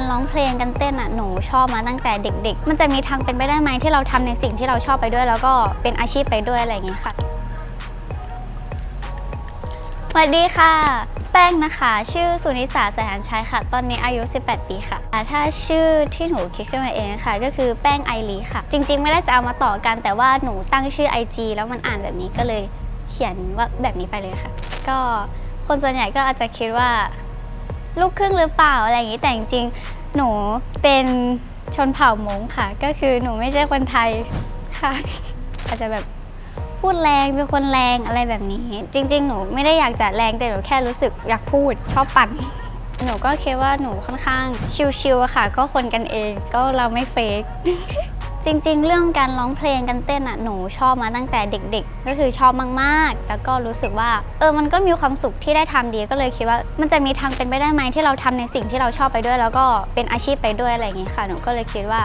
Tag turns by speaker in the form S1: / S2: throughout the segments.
S1: การร้องเพลงกันเต้นอะหนูชอบมาตั้งแต่เด็ก ๆ มันจะมีทางเป็นไปได้ไหมที่เราทำในสิ่งที่เราชอบไปด้วย แล้วก็เป็นอาชีพไปด้วยอะไรอย่างเงี้ยค่ะสวัสดีค่ะ แป้งนะคะ ชื่อสุนิสาแสนชัยค่ะ ตอนนี้อายุ 18 ปีค่ะอ่ถ้าชื่อที่หนูคิดขึ้นมาเองค่ะ ก็คือแป้งไอรีค่ะ จริงๆ ไม่ได้จะเอามาต่อกัน แต่ว่าหนูตั้งชื่อ IG แล้วมันอ่านแบบนี้ก็เลยเขียนว่าแบบนี้ไปเลยค่ะ ก็คนส่วนใหญ่ก็อาจจะคิดว่า ลูกครึ่งหรือเปล่าอะไรอย่างนี้แต่จริงๆหนูเป็นชนเผ่ามงค่ะ ก็คือหนูไม่ใช่คนไทยค่ะ อาจจะแบบพูดแรงเป็นคนแรงอะไรแบบนี้ จริง ๆ หนูไม่ได้อยากจะแรงแต่หนูแค่รู้สึกอยากพูดชอบปั่นหนูก็คิดว่าหนูค่อนข้างชิลๆค่ะ ก็คนกันเองก็เราไม่เฟก จริงๆ เรื่องการร้องเพลงกันเต้นอะหนูชอบมาตั้งแต่เด็ก ๆ ก็คือชอบมากๆ แล้วก็รู้สึกว่าเออมันก็มีความสุขที่ได้ทำดีก็เลยคิดว่า มันจะมีทางเป็นไปได้ไหมที่เราทำในสิ่งที่เราชอบไปด้วย แล้วก็เป็นอาชีพไปด้วยอะไรอย่างงี้ค่ะหนูก็เลยคิดว่า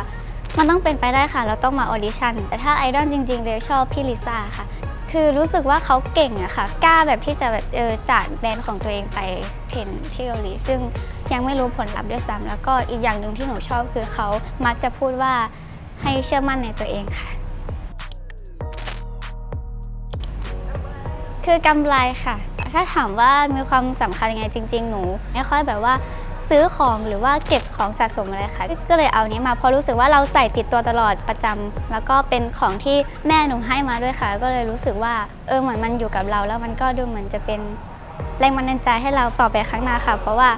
S1: มันต้องเป็นไปได้ค่ะ เราต้องมาออดิชั่นแต่ถ้าไอดอลจริงๆเลยชอบพี่ลิซ่าค่ะ คือรู้สึกว่าเขาเก่งอะค่ะกล้าแบบที่จะแบบเออจากแดนของตัวเองไปเทรนที่เกาหลีซึ่งยังไม่รู้ผลลัพธ์ด้วยซ้ำแล้วก็อีกอย่างหนึ่งที่หนูชอบคือเขามักจะพูดว่า ให้เชื่อมั่นในตัวเองค่ะ คือกำไรค่ะ ถ้าถามว่ามีความสำคัญยังไงจริง ๆ หนูไม่ค่อยแบบว่าซื้อของหรือว่าเก็บของสะสมอะไรค่ะ ก็เลยเอานี้มาเพราะรู้สึกว่าเราใส่ติดตัวตลอดประจำแล้วก็เป็นของที่แม่หนูให้มาด้วยค่ะ ก็เลยรู้สึกว่าเออเหมือนมันอยู่กับเรา แล้วมันก็ดูเหมือนจะเป็นแรงบันดาลใจให้เราต่อไปข้างหน้าค่ะ เพราะว่า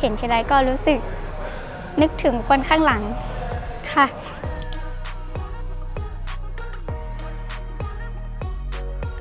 S1: เห็นทีไรก็รู้สึกนึกถึงคนข้างหลังค่ะ